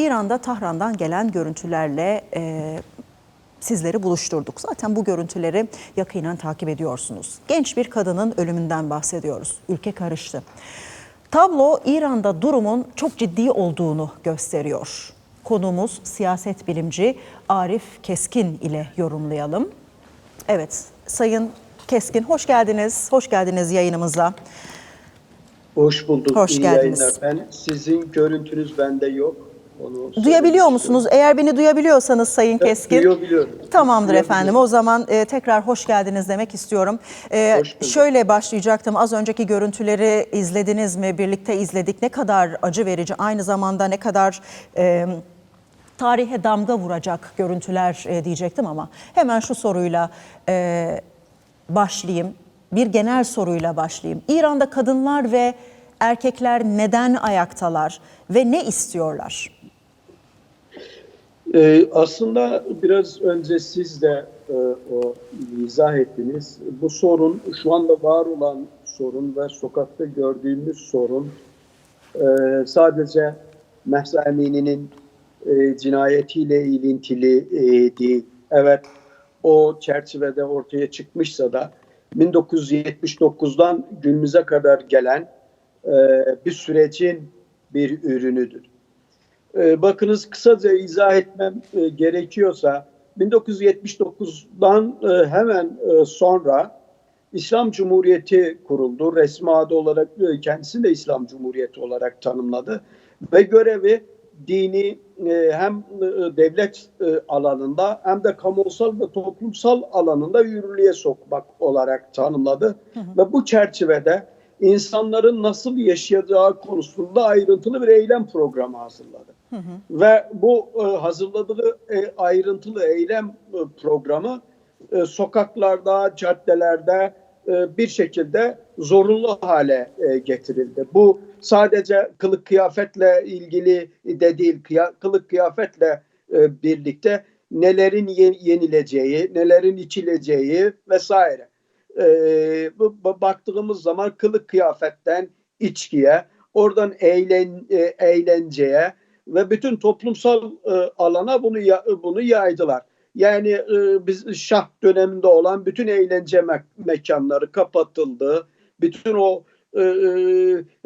İran'da Tahran'dan gelen görüntülerle e, sizleri buluşturduk. Zaten bu görüntüleri yakinen takip ediyorsunuz. Genç bir kadının ölümünden bahsediyoruz. Ülke karıştı. Tablo İran'da durumun çok ciddi olduğunu gösteriyor. Konuğumuz siyaset bilimci Arif Keskin ile yorumlayalım. Evet, Sayın Keskin hoş geldiniz. Hoş geldiniz yayınımıza. Hoş bulduk. Hoş İyi geldiniz. yayınlar. Ben sizin görüntünüz bende yok. Onu Duyabiliyor musunuz? Eğer beni duyabiliyorsanız Sayın istiyorum. Keskin. Duyabiliyorum. Tamamdır Duyabiliyorum. efendim. O zaman e, tekrar hoş geldiniz demek istiyorum. E, Hoş bulduk. şöyle başlayacaktım. Az önceki görüntüleri izlediniz mi? Birlikte izledik. Ne kadar acı verici, aynı zamanda ne kadar e, tarihe damga vuracak görüntüler e, diyecektim ama hemen şu soruyla e, başlayayım. Bir genel soruyla başlayayım. İran'da kadınlar ve erkekler neden ayaktalar ve ne istiyorlar? Ee, aslında biraz önce siz de e, o izah ettiniz. Bu sorun şu anda var olan sorun ve sokakta gördüğümüz sorun e, sadece Mahsa Amini'nin e, cinayetiyle ilintili e, değil. Evet o çerçevede ortaya çıkmışsa da 1979'dan günümüze kadar gelen e, bir sürecin bir ürünüdür. Ee, bakınız kısaca izah etmem e, gerekiyorsa 1979'dan e, hemen e, sonra İslam Cumhuriyeti kuruldu. Resmi adı olarak e, kendisini de İslam Cumhuriyeti olarak tanımladı ve görevi dini e, hem e, devlet e, alanında hem de kamusal ve toplumsal alanında yürürlüğe sokmak olarak tanımladı. Ve bu çerçevede insanların nasıl yaşayacağı konusunda ayrıntılı bir eylem programı hazırladı. Ve bu e, hazırladığı e, ayrıntılı eylem e, programı e, sokaklarda, caddelerde e, bir şekilde zorunlu hale e, getirildi. Bu sadece kılık kıyafetle ilgili de değil, kıya- kılık kıyafetle e, birlikte nelerin ye- yenileceği, nelerin içileceği vesaire. E, bu- baktığımız zaman kılık kıyafetten içkiye, oradan eğlen, e, eğlenceye ve bütün toplumsal e, alana bunu ya- bunu yaydılar. Yani e, biz Şah döneminde olan bütün eğlence me- mekanları kapatıldı. Bütün o e, e,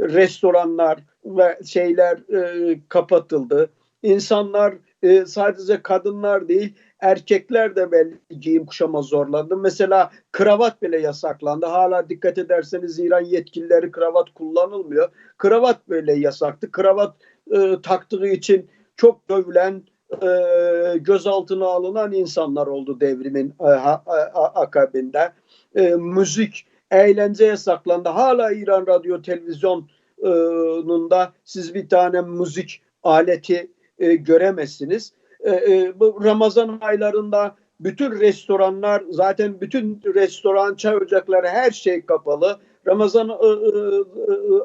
restoranlar ve şeyler e, kapatıldı. İnsanlar e, sadece kadınlar değil erkekler de belli giyim kuşama zorlandı. Mesela kravat bile yasaklandı. Hala dikkat ederseniz İran yetkilileri kravat kullanılmıyor. Kravat böyle yasaktı. Kravat e, taktığı için çok dövülen, e, gözaltına alınan insanlar oldu devrimin e, ha- a- akabinde. E, müzik, eğlence yasaklandı. Hala İran radyo televizyonunda siz bir tane müzik aleti e, göremezsiniz. E, e, bu Ramazan aylarında bütün restoranlar zaten bütün restoran, çay ocakları her şey kapalı. Ramazan e, e, e,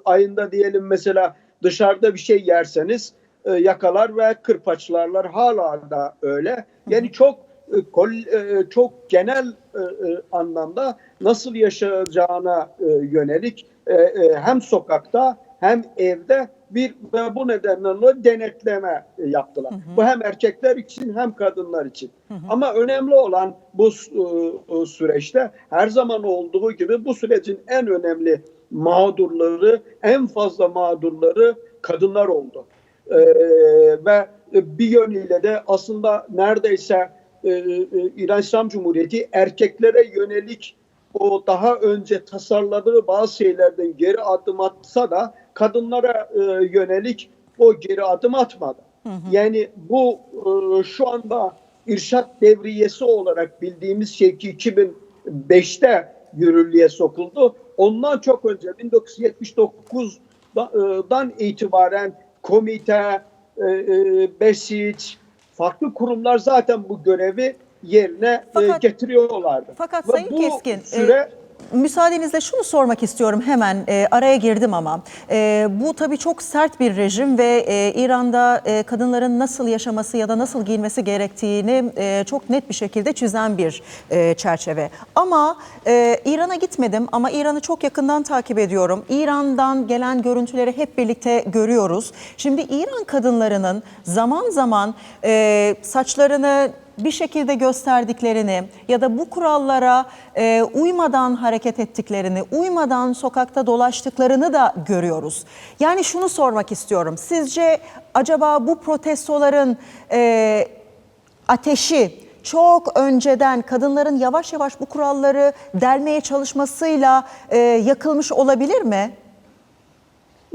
ayında diyelim mesela dışarıda bir şey yerseniz e, yakalar ve kırpaçlarlar hala da öyle. Yani çok e, kol, e, çok genel e, e, anlamda nasıl yaşayacağına e, yönelik e, e, hem sokakta hem evde bir ve bu nedenle denetleme e, yaptılar. Bu hem erkekler için hem kadınlar için. Ama önemli olan bu e, e, süreçte her zaman olduğu gibi bu sürecin en önemli mağdurları, en fazla mağdurları kadınlar oldu. Ee, ve bir yönüyle de aslında neredeyse e, e, İran İslam Cumhuriyeti erkeklere yönelik o daha önce tasarladığı bazı şeylerden geri adım atsa da kadınlara e, yönelik o geri adım atmadı. Yani bu e, şu anda irşat devriyesi olarak bildiğimiz şey ki 2005'te yürürlüğe sokuldu. Ondan çok önce 1979'dan itibaren komite, e, e, BESİÇ, farklı kurumlar zaten bu görevi yerine e, Fakat- getiriyorlardı. fakat Ve Sayın bu Keskin, süre müsaadenizle şunu sormak istiyorum hemen e, araya girdim ama E, bu tabii çok sert bir rejim ve e, İran'da e, kadınların nasıl yaşaması ya da nasıl giyinmesi gerektiğini e, çok net bir şekilde çizen bir e, çerçeve. Ama e, İran'a gitmedim ama İran'ı çok yakından takip ediyorum. İran'dan gelen görüntüleri hep birlikte görüyoruz. Şimdi İran kadınlarının zaman zaman e, saçlarını bir şekilde gösterdiklerini ya da bu kurallara e, uymadan hareket ettiklerini, uymadan sokakta dolaştıklarını da görüyoruz. Yani şunu sormak istiyorum. Sizce acaba bu protestoların e, ateşi çok önceden kadınların yavaş yavaş bu kuralları delmeye çalışmasıyla e, yakılmış olabilir mi?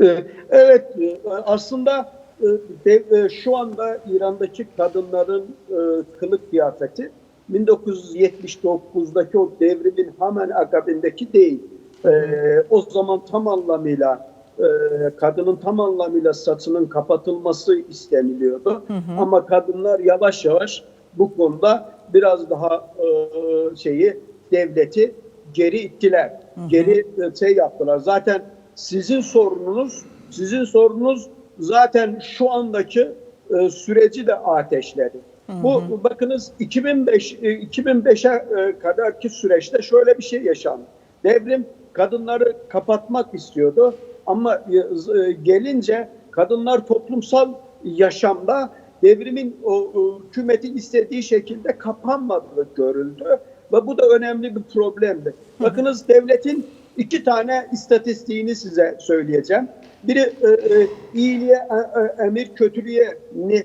Ee, Evet, e, aslında e, dev- e, şu anda İran'daki kadınların e, kılık kıyafeti 1979'daki o devrimin hemen akabindeki değil. Ee, O zaman tam anlamıyla e, kadının tam anlamıyla saçının kapatılması isteniliyordu. Ama kadınlar yavaş yavaş bu konuda biraz daha e, şeyi devleti geri ittiler. Geri e, şey yaptılar. Zaten sizin sorununuz sizin sorunuz zaten şu andaki e, süreci de ateşledi. Bu bakınız 2005 e, 2005'e e, kadarki süreçte şöyle bir şey yaşandı. Devrim kadınları kapatmak istiyordu ama e, e, gelince kadınlar toplumsal yaşamda devrimin o, o hükümetin istediği şekilde kapanmadığı görüldü ve bu da önemli bir problemdi. Bakınız devletin iki tane istatistiğini size söyleyeceğim. Biri e, e, iyiliğe e, e, emir, kötülüğe nehy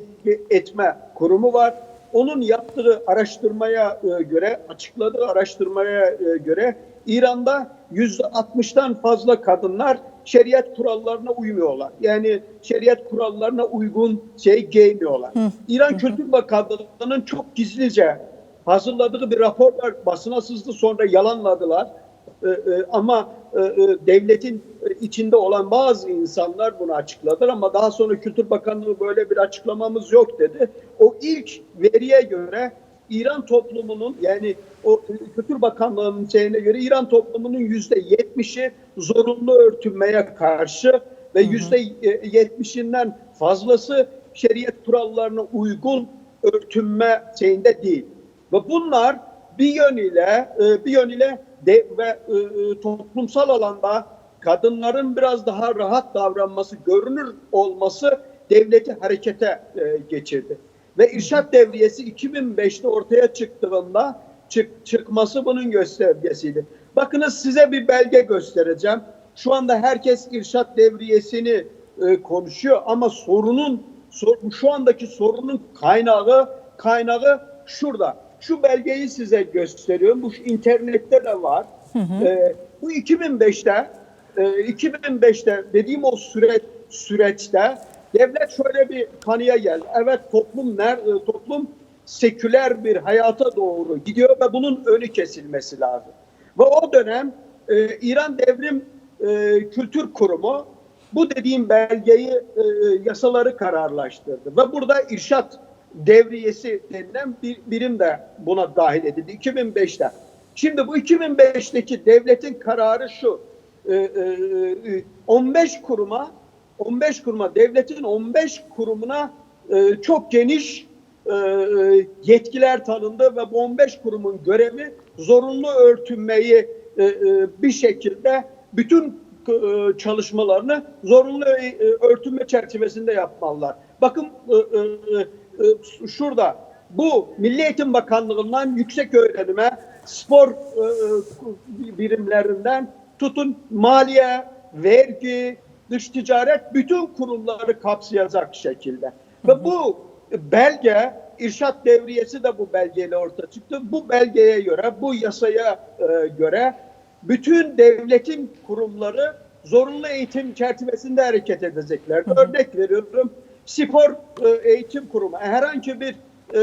etme kurumu var. Onun yaptığı araştırmaya e, göre, açıkladığı araştırmaya e, göre İran'da yüzde 60'tan fazla kadınlar şeriat kurallarına uymuyorlar. Yani şeriat kurallarına uygun şey giymiyorlar. İran Kültür Bakanlığı'nın çok gizlice hazırladığı bir rapor var. Basına sızdı sonra yalanladılar. Ee, e, ama e, e, devletin içinde olan bazı insanlar bunu açıkladılar ama daha sonra Kültür Bakanlığı böyle bir açıklamamız yok dedi. O ilk veriye göre İran toplumunun yani o Kültür Bakanlığı'nın şeyine göre İran toplumunun yüzde yetmişi zorunlu örtünmeye karşı ve yüzde yetmişinden fazlası şeriat kurallarına uygun örtünme şeyinde değil. Ve bunlar bir yönüyle e, bir yönüyle de, ve e, e, toplumsal alanda kadınların biraz daha rahat davranması, görünür olması devleti harekete e, geçirdi. Ve irşat devriyesi 2005'te ortaya çıktığında çık, çıkması bunun göstergesiydi. Bakınız size bir belge göstereceğim. Şu anda herkes irşat devriyesini e, konuşuyor ama sorunun sor, şu andaki sorunun kaynağı kaynağı şurada. Şu belgeyi size gösteriyorum. Bu internette de var. E, bu 2005'te e, 2005'te dediğim o süreç süreçte devlet şöyle bir kanıya geldi. Evet toplum ner, e, toplum seküler bir hayata doğru gidiyor ve bunun önü kesilmesi lazım. Ve o dönem e, İran Devrim e, Kültür Kurumu bu dediğim belgeyi e, yasaları kararlaştırdı ve burada irşat devriyesi denilen bir birim de buna dahil edildi 2005'te. Şimdi bu 2005'teki devletin kararı şu. e, e, 15 kuruma 15 kuruma devletin 15 kurumuna e, çok geniş e, yetkiler tanındı ve bu 15 kurumun görevi zorunlu örtünmeyi e, e, bir şekilde bütün e, çalışmalarını zorunlu e, örtünme çerçevesinde yapmalılar. Bakın e, e, e, şurada bu Milli Eğitim Bakanlığı'ndan yüksek öğrenime spor e, e, birimlerinden tutun maliye, vergi, dış ticaret bütün kurumları kapsayacak şekilde. Ve bu belge İrşat Devriyesi de bu belgeyle ortaya çıktı. Bu belgeye göre, bu yasaya e, göre bütün devletin kurumları zorunlu eğitim çerçevesinde hareket edecekler. Örnek veriyorum. Spor e, eğitim kurumu herhangi bir e,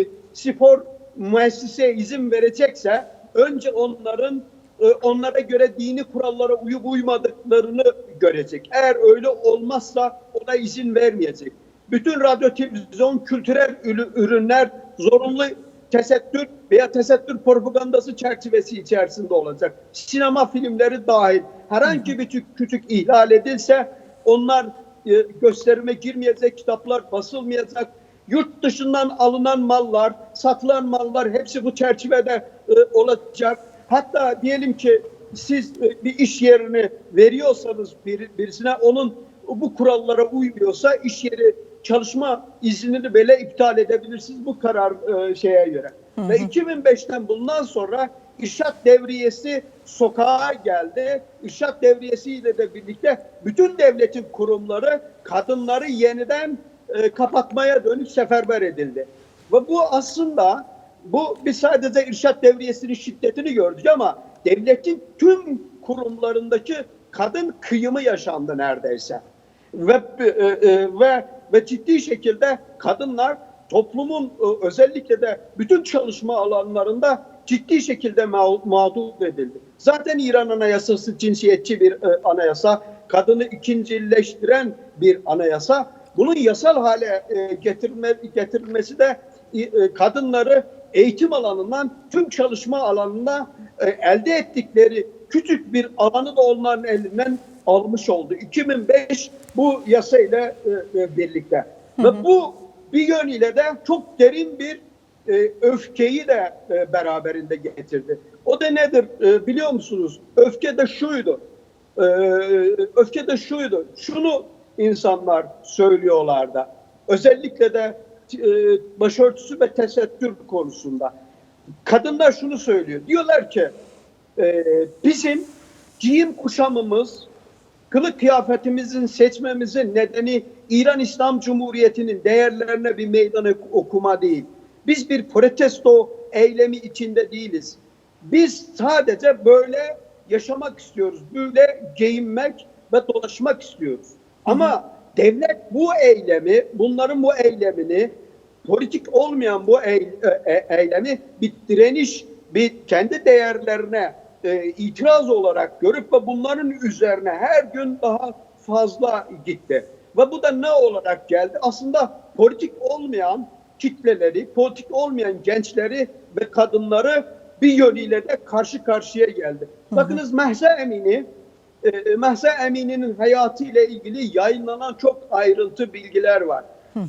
e, spor müesseseye izin verecekse önce onların e, onlara göre dini kurallara uyup uymadıklarını görecek. Eğer öyle olmazsa ona izin vermeyecek. Bütün radyo, televizyon, kültürel ürünler zorunlu tesettür veya tesettür propagandası çerçevesi içerisinde olacak. Sinema filmleri dahil herhangi bir küçük, küçük ihlal edilse onlar e, gösterime girmeyecek, kitaplar basılmayacak. Yurt dışından alınan mallar, satılan mallar hepsi bu çerçevede e, olacak. Hatta diyelim ki siz e, bir iş yerini veriyorsanız bir, birisine onun bu kurallara uymuyorsa iş yeri çalışma iznini bile iptal edebilirsiniz bu karar e, şeye göre. Ve 2005'ten bundan sonra İrşat Devriyesi sokağa geldi. İrşat Devriyesiyle de birlikte bütün devletin kurumları kadınları yeniden e, kapatmaya dönük seferber edildi. Ve bu aslında bu biz sadece irşat devriyesinin şiddetini gördük ama devletin tüm kurumlarındaki kadın kıyımı yaşandı neredeyse. Ve e, e, ve ve ciddi şekilde kadınlar toplumun e, özellikle de bütün çalışma alanlarında ciddi şekilde ma- mağdur edildi. Zaten İran Anayasası cinsiyetçi bir e, anayasa, kadını ikincileştiren bir anayasa. Bunun yasal hale e, getirme, getirilmesi de e, kadınları eğitim alanından tüm çalışma alanında e, elde ettikleri küçük bir alanı da onların elinden almış oldu. 2005 bu yasayla e, e, birlikte. Ve bu bir yönüyle de çok derin bir e, öfkeyi de e, beraberinde getirdi. O da nedir e, biliyor musunuz? Öfke de şuydu. E, öfke de şuydu. Şunu insanlar söylüyorlardı. Özellikle de e, başörtüsü ve tesettür konusunda. Kadınlar şunu söylüyor. Diyorlar ki e, bizim giyim kuşamımız, kılık kıyafetimizin seçmemizin nedeni İran İslam Cumhuriyeti'nin değerlerine bir meydan okuma değil. Biz bir protesto eylemi içinde değiliz. Biz sadece böyle yaşamak istiyoruz. Böyle giyinmek ve dolaşmak istiyoruz. Ama devlet bu eylemi, bunların bu eylemini politik olmayan bu e- e- eylemi bir direniş, bir kendi değerlerine e, itiraz olarak görüp ve bunların üzerine her gün daha fazla gitti. Ve bu da ne olarak geldi? Aslında politik olmayan kitleleri, politik olmayan gençleri ve kadınları bir yönüyle de karşı karşıya geldi. Bakınız Mahsa Emini, e, Mahsa Emini'nin hayatı ile ilgili yayınlanan çok ayrıntı bilgiler var.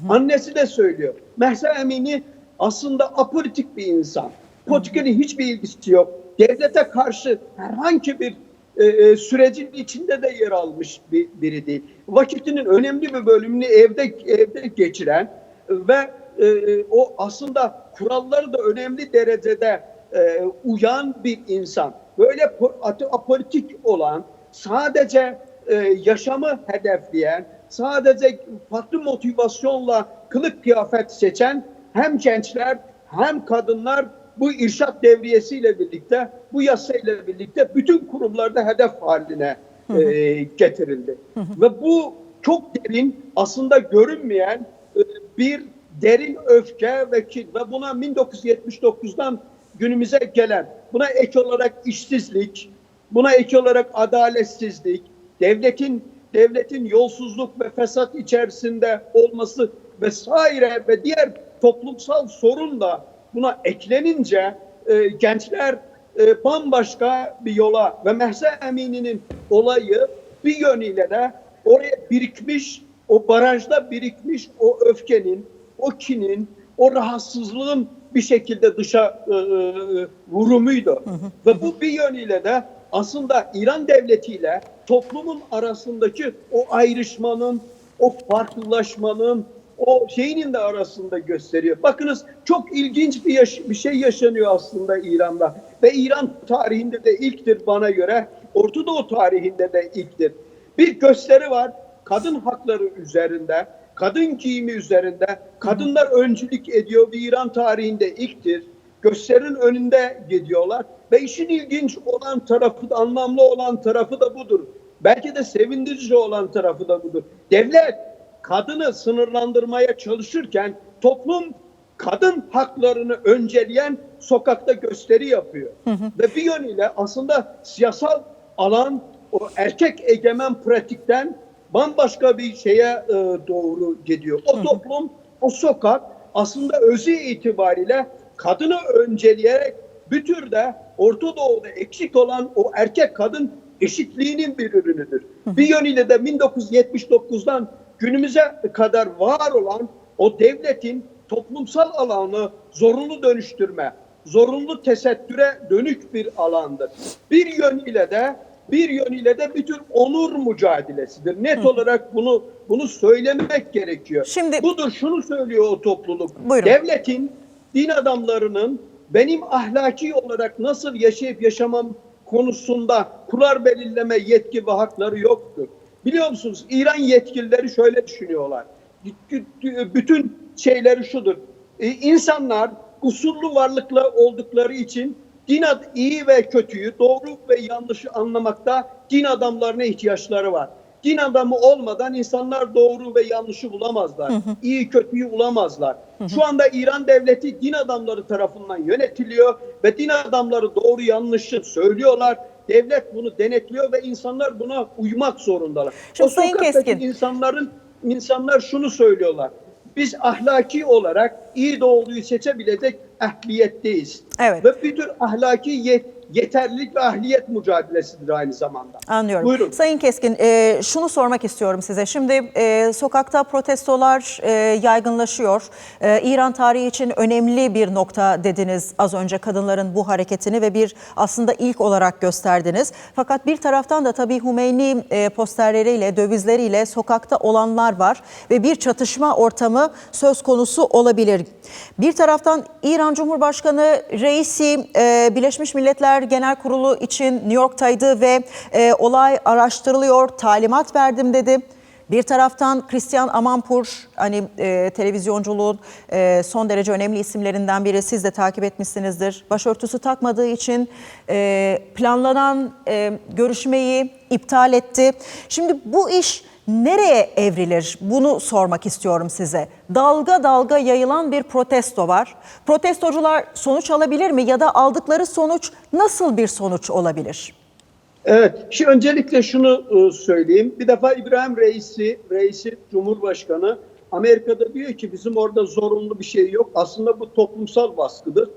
Annesi de söylüyor. Mahsa Emini aslında apolitik bir insan. Politikayla hiçbir ilgisi yok. Devlete karşı herhangi bir e, e, sürecin içinde de yer almış bir, biri değil. Vakitinin önemli bir bölümünü evde evde geçiren ve e, o aslında kuralları da önemli derecede e, uyan bir insan. Böyle apolitik olan, sadece e, yaşamı hedefleyen, sadece farklı motivasyonla kılık kıyafet seçen hem gençler hem kadınlar bu irşat devriyesiyle birlikte, bu yasayla birlikte bütün kurumlarda hedef haline e, getirildi. Ve bu çok derin, aslında görünmeyen e, bir derin öfke ve kin ve buna 1979'dan günümüze gelen, buna ek olarak işsizlik, buna ek olarak adaletsizlik, devletin devletin yolsuzluk ve fesat içerisinde olması vesaire ve diğer toplumsal sorun da buna eklenince e, gençler e, bambaşka bir yola ve Mehsa Emini'nin olayı bir yönüyle de oraya birikmiş, o barajda birikmiş o öfkenin, o kinin, o rahatsızlığın bir şekilde dışa e, e, vurumuydu. Ve bu bir yönüyle de aslında İran devletiyle toplumun arasındaki o ayrışmanın, o farklılaşmanın, o şeyinin de arasında gösteriyor. Bakınız çok ilginç bir, yaş- bir şey yaşanıyor aslında İran'da. Ve İran tarihinde de ilktir bana göre. Orta Doğu tarihinde de ilktir. Bir gösteri var kadın hakları üzerinde, kadın giyimi üzerinde. Kadınlar öncülük ediyor ve İran tarihinde ilktir. Gösterinin önünde gidiyorlar. Ve işin ilginç olan tarafı, da, anlamlı olan tarafı da budur. Belki de sevindirici olan tarafı da budur. Devlet kadını sınırlandırmaya çalışırken toplum kadın haklarını önceleyen sokakta gösteri yapıyor. Ve bir yönüyle aslında siyasal alan o erkek egemen pratikten bambaşka bir şeye e, doğru gidiyor. O toplum, o sokak aslında özü itibariyle kadını önceleyerek bir türde Orta Doğu'da eksik olan o erkek kadın eşitliğinin bir ürünüdür. Bir yönüyle de 1979'dan günümüze kadar var olan o devletin toplumsal alanı zorunlu dönüştürme, zorunlu tesettüre dönük bir alandır. Bir yönüyle de bir yönüyle de bir tür onur mücadelesidir. Net olarak bunu bunu söylemek gerekiyor. Şimdi- budur şunu söylüyor o topluluk. Buyurun. Devletin din adamlarının benim ahlaki olarak nasıl yaşayıp yaşamam konusunda kurar belirleme yetki ve hakları yoktur. Biliyor musunuz İran yetkilileri şöyle düşünüyorlar. Bütün şeyleri şudur. Ee, İnsanlar kusurlu varlıklar oldukları için din ad iyi ve kötüyü, doğru ve yanlışı anlamakta din adamlarına ihtiyaçları var. Din adamı olmadan insanlar doğru ve yanlışı bulamazlar. İyi kötüyü bulamazlar. Şu anda İran devleti din adamları tarafından yönetiliyor ve din adamları doğru yanlışı söylüyorlar. Devlet bunu denetliyor ve insanlar buna uymak zorundalar. Şimdi o sokaktaki Keskin. insanların insanlar şunu söylüyorlar. Biz ahlaki olarak iyi doğruyu seçebilecek ehliyetteyiz. Evet. Ve bir tür ahlaki yet, yeterlilik ve ahliyet mücadelesidir aynı zamanda. Anlıyorum. Buyurun. Sayın Keskin, e, şunu sormak istiyorum size. Şimdi e, sokakta protestolar e, yaygınlaşıyor. E, İran tarihi için önemli bir nokta dediniz az önce kadınların bu hareketini ve bir aslında ilk olarak gösterdiniz. Fakat bir taraftan da tabii Hümeyni e, posterleriyle, dövizleriyle sokakta olanlar var ve bir çatışma ortamı söz konusu olabilir. Bir taraftan İran Cumhurbaşkanı reisi e, Birleşmiş Milletler Genel Kurulu için New York'taydı ve e, olay araştırılıyor, talimat verdim dedi. Bir taraftan Christian Amanpour hani e, televizyonculuğun e, son derece önemli isimlerinden biri siz de takip etmişsinizdir. Başörtüsü takmadığı için e, planlanan e, görüşmeyi iptal etti. Şimdi bu iş nereye evrilir? Bunu sormak istiyorum size. Dalga dalga yayılan bir protesto var. Protestocular sonuç alabilir mi ya da aldıkları sonuç nasıl bir sonuç olabilir? Evet, şimdi öncelikle şunu e, söyleyeyim. Bir defa İbrahim Reisi, Reisi Cumhurbaşkanı Amerika'da diyor ki bizim orada zorunlu bir şey yok. Aslında bu toplumsal baskıdır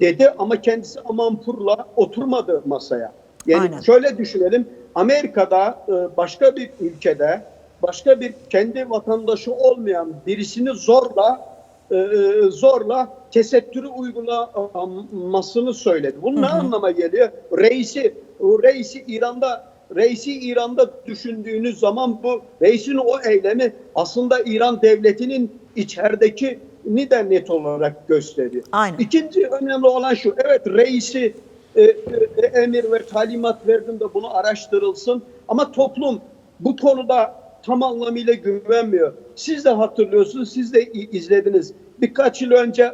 dedi ama kendisi Amanpur'la oturmadı masaya. Yani Aynen. şöyle düşünelim. Amerika'da e, başka bir ülkede başka bir kendi vatandaşı olmayan birisini zorla e, e, zorla tesettürü uygulamasını söyledi. Bu ne anlama geliyor? Reisi, reisi İran'da reisi İran'da düşündüğünüz zaman bu reisin o eylemi aslında İran devletinin içerideki ni de net olarak gösteriyor. Aynen. İkinci önemli olan şu. Evet reisi e, e, emir ve talimat verdim de bunu araştırılsın. Ama toplum bu konuda tam anlamıyla güvenmiyor. Siz de hatırlıyorsunuz, siz de izlediniz. Birkaç yıl önce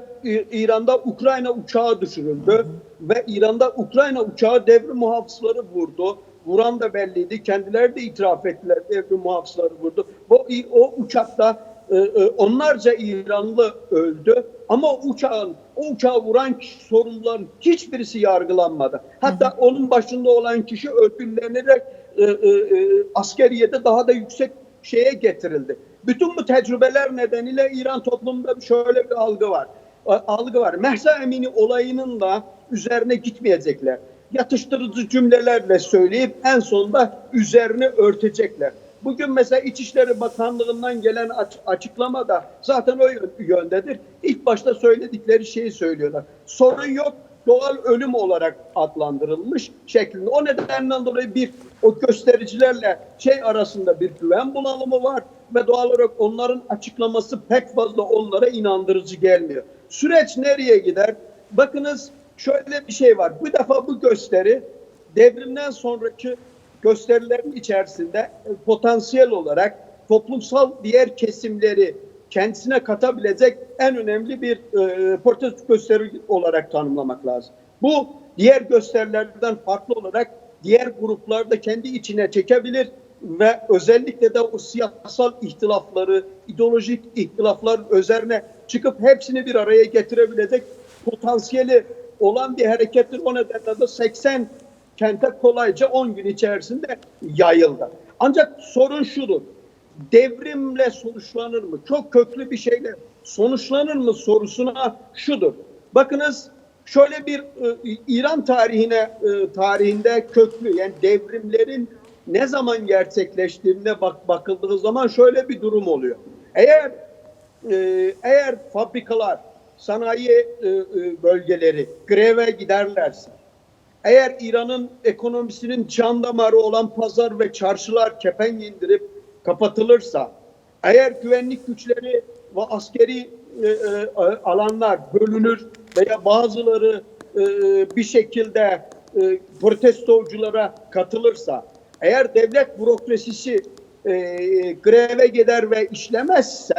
İran'da Ukrayna uçağı düşürüldü ve İran'da Ukrayna uçağı devrim muhafızları vurdu. Vuran da belliydi. Kendileri de itiraf ettiler devrim muhafızları vurdu. O, o uçakta e, e, onlarca İranlı öldü ama uçağın o uçağı vuran sorumluların hiçbirisi yargılanmadı. Hatta onun başında olan kişi ödüllenerek e, e, e, askeriyede daha da yüksek şeye getirildi. Bütün bu tecrübeler nedeniyle İran toplumunda şöyle bir algı var. A- Algı var. Mehsa Emini olayının da üzerine gitmeyecekler. Yatıştırıcı cümlelerle söyleyip en sonunda üzerine örtecekler. Bugün mesela İçişleri Bakanlığı'ndan gelen aç- açıklama da zaten o yön- yöndedir. İlk başta söyledikleri şeyi söylüyorlar. Sorun yok, doğal ölüm olarak adlandırılmış şeklinde. O nedenden dolayı bir o göstericilerle şey arasında bir güven bunalımı var ve doğal olarak onların açıklaması pek fazla onlara inandırıcı gelmiyor. Süreç nereye gider? Bakınız şöyle bir şey var. Bu defa bu gösteri devrimden sonraki gösterilerin içerisinde e, potansiyel olarak toplumsal diğer kesimleri kendisine katabilecek en önemli bir e, protesto gösteri olarak tanımlamak lazım. Bu diğer gösterilerden farklı olarak diğer grupları da kendi içine çekebilir ve özellikle de o siyasal ihtilafları, ideolojik ihtilaflar üzerine çıkıp hepsini bir araya getirebilecek potansiyeli olan bir harekettir. O nedenle de 80 kente kolayca 10 gün içerisinde yayıldı. Ancak sorun şudur. Devrimle sonuçlanır mı? Çok köklü bir şeyle sonuçlanır mı sorusuna şudur. Bakınız şöyle bir e, İran tarihine e, tarihinde köklü yani devrimlerin ne zaman gerçekleştiğine bak bakıldığı zaman şöyle bir durum oluyor. Eğer e, eğer fabrikalar, sanayi bölgeleri greve giderlerse, eğer İran'ın ekonomisinin can damarı olan pazar ve çarşılar kepenk indirip kapatılırsa, eğer güvenlik güçleri ve askeri e, e, alanlar bölünür veya bazıları e, bir şekilde e, protestoculara katılırsa, eğer devlet bürokrasisi e, greve gider ve işlemezse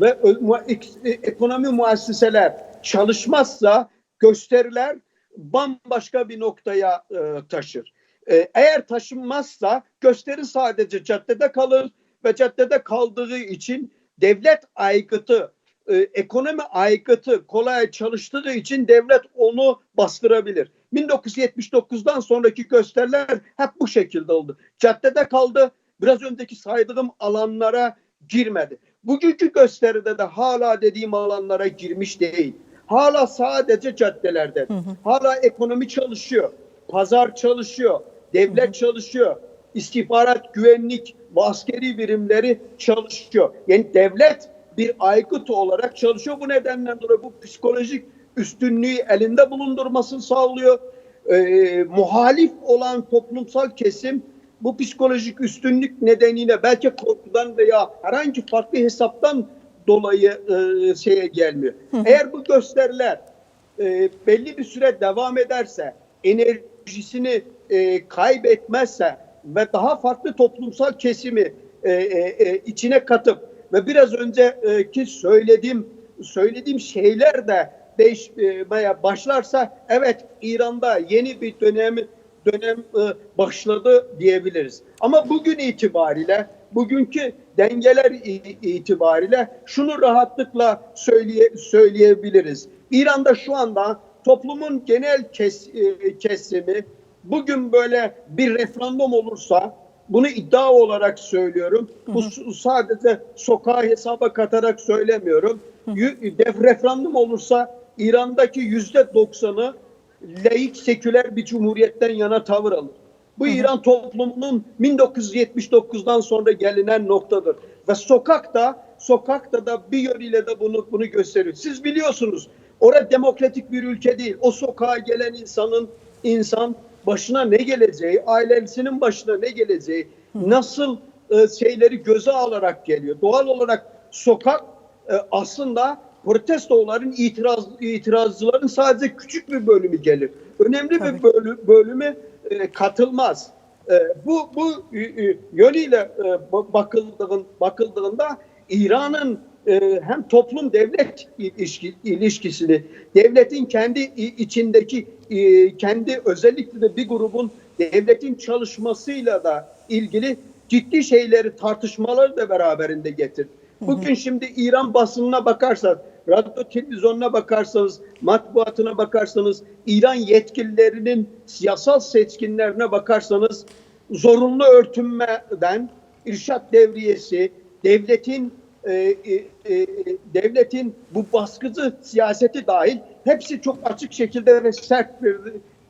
ve mu- ek- ekonomi muasseseler çalışmazsa gösteriler bambaşka bir noktaya e, taşır. E, eğer taşınmazsa gösteri sadece caddede kalır ve caddede kaldığı için devlet aygıtı, e, ekonomi aygıtı kolay çalıştığı için devlet onu bastırabilir. 1979'dan sonraki gösteriler hep bu şekilde oldu. Caddede kaldı, biraz önceki saydığım alanlara girmedi. Bugünkü gösteride de hala dediğim alanlara girmiş değil. Hala sadece caddelerde. Hala ekonomi çalışıyor. Pazar çalışıyor. Devlet çalışıyor. İstihbarat, güvenlik ve askeri birimleri çalışıyor. Yani devlet bir aygıt olarak çalışıyor. Bu nedenden dolayı bu psikolojik üstünlüğü elinde bulundurmasını sağlıyor. Ee, muhalif olan toplumsal kesim bu psikolojik üstünlük nedeniyle belki korkudan veya herhangi farklı hesaptan dolayı e, şeye gelmiyor. Eğer bu gösteriler e, belli bir süre devam ederse, enerjisini e, kaybetmezse ve daha farklı toplumsal kesimi e, e, e, içine katıp ve biraz önceki söylediğim söylediğim şeyler de değişmeye başlarsa evet İran'da yeni bir dönem dönem e, başladı diyebiliriz. Ama bugün itibariyle bugünkü dengeler itibariyle şunu rahatlıkla söyleye, söyleyebiliriz. İran'da şu anda toplumun genel kes, e, kesimi bugün böyle bir referandum olursa bunu iddia olarak söylüyorum. Bu sadece sokağa hesaba katarak söylemiyorum. Def- Referandum olursa İran'daki yüzde doksanı laik seküler bir cumhuriyetten yana tavır alır. Bu İran toplumunun 1979'dan sonra gelinen noktadır. Ve sokakta sokakta da bir yönüyle de bunu bunu gösteriyor. Siz biliyorsunuz orada demokratik bir ülke değil. O sokağa gelen insanın insan başına ne geleceği, ailesinin başına ne geleceği, nasıl e, şeyleri göze alarak geliyor. Doğal olarak sokak e, aslında protestoların itiraz itirazcıların sadece küçük bir bölümü gelir. Önemli Tabii. bir bölü- bölümü e, katılmaz. E, bu bu e, e, yönüyle e, ba- bakıldığın, bakıldığında İran'ın e, hem toplum devlet ilişki, ilişkisini, devletin kendi içindeki e, kendi özellikle de bir grubun devletin çalışmasıyla da ilgili ciddi şeyleri tartışmaları da beraberinde getir. Bugün şimdi İran basınına bakarsanız, radyo televizyonuna bakarsanız, matbuatına bakarsanız, İran yetkililerinin siyasal seçkinlerine bakarsanız zorunlu örtünmeden irşat devriyesi, devletin e, e, e, devletin bu baskıcı siyaseti dahil hepsi çok açık şekilde ve sert bir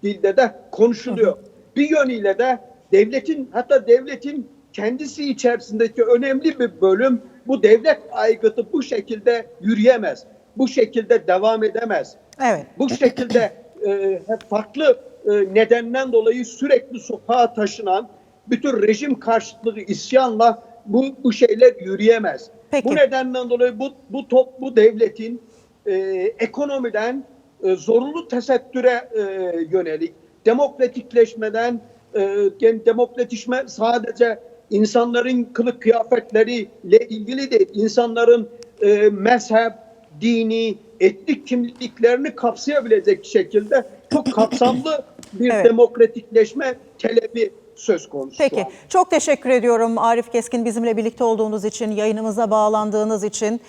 dilde de konuşuluyor. Bir yönüyle de devletin hatta devletin kendisi içerisindeki önemli bir bölüm bu devlet aygıtı bu şekilde yürüyemez. Bu şekilde devam edemez. Evet. Bu şekilde e, farklı e, nedenden dolayı sürekli sokağa taşınan bütün rejim karşıtlığı isyanla bu bu şeyler yürüyemez. Peki. Bu nedenden dolayı bu bu top bu devletin e, ekonomiden e, zorunlu tesettüre e, yönelik demokratikleşmeden e, yani demokratikleşme sadece insanların kılık kıyafetleriyle ilgili değil. insanların e, mezhep, dini, etnik kimliklerini kapsayabilecek şekilde çok kapsamlı bir Evet. demokratikleşme talebi söz konusu. Peki. Çok teşekkür ediyorum Arif Keskin bizimle birlikte olduğunuz için, yayınımıza bağlandığınız için.